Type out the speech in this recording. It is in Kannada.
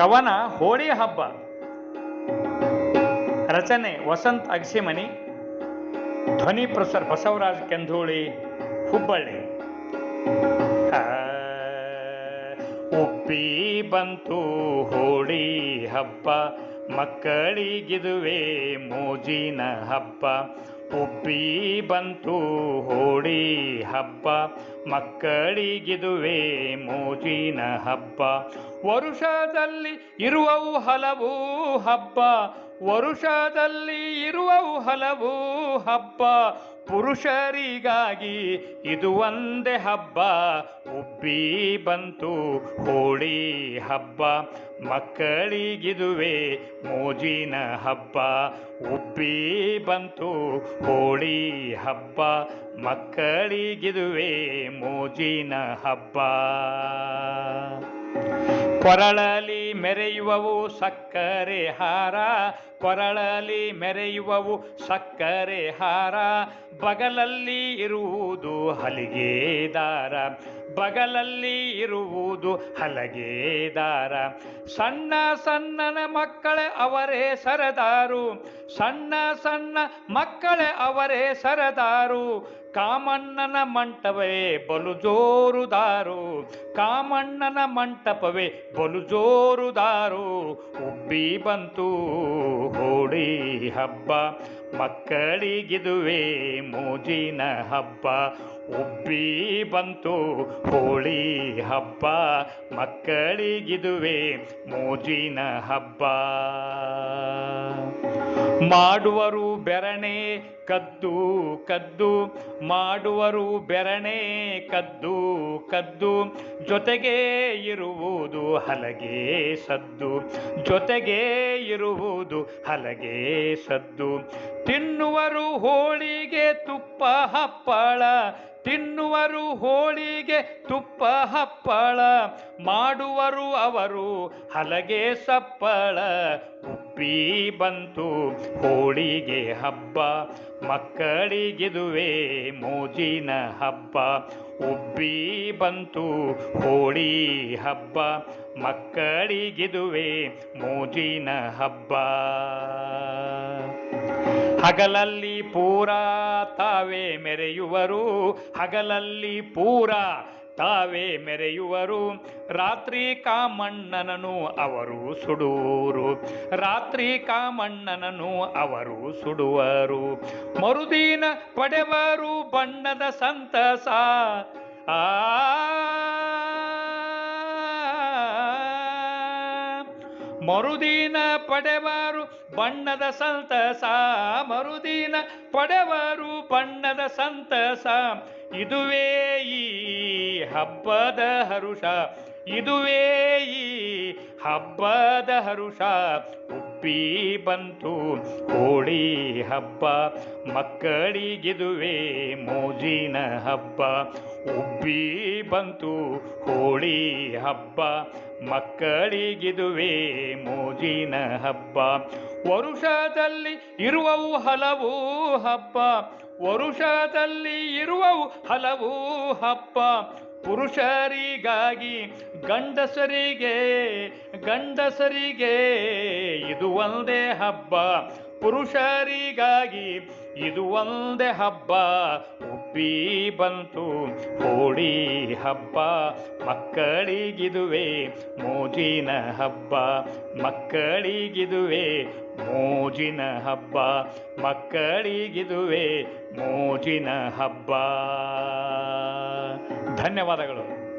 ಕವನ ಹೋಳಿ ಹಬ್ಬ. ರಚನೆ ವಸಂತ್ ಅಗಸಿಮನಿ. ಧ್ವನಿ ಪ್ರಸರ್ ಬಸವರಾಜ್ ಕೆಂಧೂಳಿ, ಹುಬ್ಬಳ್ಳಿ. ಉಪ್ಪಿ ಬಂತು ಹೋಳಿ ಹಬ್ಬ, ಮಕ್ಕಳಿಗಿದುವೆ ಮೋಜಿನ ಹಬ್ಬ. ಉಪ್ಪಿ ಬಂತು ಹೋಳಿ ಹಬ್ಬ, ಮಕ್ಕಳಿಗಿದುವೆ ಮೋಜಿನ ಹಬ್ಬ. ವರುಷದಲ್ಲಿ ಇರುವವು ಹಲವು ಹಬ್ಬ, ವರುಷದಲ್ಲಿ ಇರುವವು ಹಲವು ಹಬ್ಬ. ಪುರುಷರಿಗಾಗಿ ಇದು ಒಂದೇ ಹಬ್ಬ. ಉಬ್ಬಿ ಬಂತು ಹೋಳಿ ಹಬ್ಬ. ಮಕ್ಕಳಿಗಿದುವೆ ಮೋಜಿನ ಹಬ್ಬ. ಉಬ್ಬಿ ಬಂತು ಹೋಳಿ ಹಬ್ಬ. ಮಕ್ಕಳಿಗಿದುವೆ ಮೋಜಿನ ಹಬ್ಬ. ಕೊರಳಲಿ ಮೆರೆಯುವವು ಸಕ್ಕರೆ ಹಾರ, ಕೊರಳಲಿ ಮೆರೆಯುವವು ಸಕ್ಕರೆ ಹಾರ, ಬಗಲಲ್ಲಿ ಇರುವುದು ಹಲಿಗೆ ದಾರ, ಬಗಲಲ್ಲಿ ಇರುವುದು ಹಲಗೆದಾರ ಸಣ್ಣ ಸಣ್ಣನ ಮಕ್ಕಳೇ ಅವರೇ ಸರದಾರು, ಸಣ್ಣ ಸಣ್ಣ ಮಕ್ಕಳೇ ಅವರೇ ಸರದಾರು ಕಾಮಣ್ಣನ ಮಂಟಪವೇ ಬಲು ಜೋರುದಾರು ಕಾಮಣ್ಣನ ಮಂಟಪವೇ ಬಲು ಜೋರುದಾರು ಉಬ್ಬಿ ಬಂತು ಹೋಳಿ ಹಬ್ಬ, ಮಕ್ಕಳಿಗಿದುವೆ ಮೋಜಿನ ಹಬ್ಬ. ಉಬ್ಬಿ ಬಂತು ಹೋಳಿ ಹಬ್ಬ, ಮಕ್ಕಳಿಗಿದುವೆ ಮೋಜಿನ ಹಬ್ಬ. ಮಾಡುವರು ಬೆರಣೆ ಕದ್ದು ಕದ್ದು, ಮಾಡುವರು ಬೆರಣೆ ಕದ್ದು ಕದ್ದು. ಜೊತೆಗೆ ಇರುವುದು ಹಲಗೆ ಸದ್ದು, ಜೊತೆಗೆ ಇರುವುದು ಹಲಗೆ ಸದ್ದು. ತಿನ್ನುವರು ಹೋಳಿಗೆ ತುಪ್ಪ ಹಪ್ಪಳ ತಿನ್ನುವರು ಹೋಳಿಗೆ ತುಪ್ಪ ಹಪ್ಪಳ, ಮಾಡುವರು ಅವರು ಹಲಗೆ ಸಪ್ಪಳ. ಉಪ್ಪಿ ಬಂತು ಹೋಳಿಗೆ ಹಬ್ಬ, ಮಕ್ಕಳಿಗಿದುವೆ ಮೋಜಿನ ಹಬ್ಬ. ಉಬ್ಬಿ ಬಂತು ಹೋಳಿ ಹಬ್ಬ, ಮಕ್ಕಳಿಗಿದುವೆ ಮೋಜಿನ ಹಬ್ಬ. ಹಗಲಲ್ಲಿ ಪೂರ ತಾವೇ ಮೆರೆಯುವರು ಹಗಲಲ್ಲಿ ಪೂರ ತಾವೇ ಮೆರೆಯುವರು ರಾತ್ರಿ ಕಾಮಣ್ಣನನು ಅವರು ಸುಡುವರು ರಾತ್ರಿ ಕಾಮಣ್ಣನನು ಅವರು ಸುಡುವರು ಮರುದಿನ ಪಡೆವರು ಬಣ್ಣದ ಸಂತಸ ಆ ಮರುದಿನ ಪಡೆವರು ಬಣ್ಣದ ಸಂತಸ, ಮರುದಿನ ಪಡೆವರು ಬಣ್ಣದ ಸಂತಸ. ಇದುವೇ ಈ ಹಬ್ಬದ ಹರುಷ, ಇದುವೇ ಈ ಹಬ್ಬದ ಹರುಷ. ಉಪ್ಪಿ ಬಂತು ಹೋಳಿ ಹಬ್ಬ, ಮಕ್ಕಳಿಗಿದುವೇ ಮೋಜಿನ ಹಬ್ಬ. ಉಬ್ಬಿ ಬಂತು ಹೋಳಿ ಹಬ್ಬ, ಮಕ್ಕಳಿಗಿದುವೇ ಮೋಜಿನ ಹಬ್ಬ. ವರುಷದಲ್ಲಿ ಇರುವವು ಹಲವು ಹಬ್ಬ, ವರುಷದಲ್ಲಿ ಇರುವವು ಹಲವು ಹಬ್ಬ. ಪುರುಷರಿಗಾಗಿ ಗಂಡಸರಿಗೆ ಗಂಡಸರಿಗೆ ಇದು ಒಂದೇ ಹಬ್ಬ. ಪುರುಷರಿಗಾಗಿ ಇದು ಒಂದೇ ಹಬ್ಬ. ಉಬ್ಬಿ ಬಂತು ಹೋಳಿ ಹಬ್ಬ ಮಕ್ಕಳಿಗಿದುವೆ ಮೋಜಿನ ಹಬ್ಬ ಮಕ್ಕಳಿಗಿದುವೆ ಮೋಜಿನ ಹಬ್ಬ ಮಕ್ಕಳಿಗಿದುವೆ ಮೋಜಿನ ಹಬ್ಬ. ಧನ್ಯವಾದಗಳು.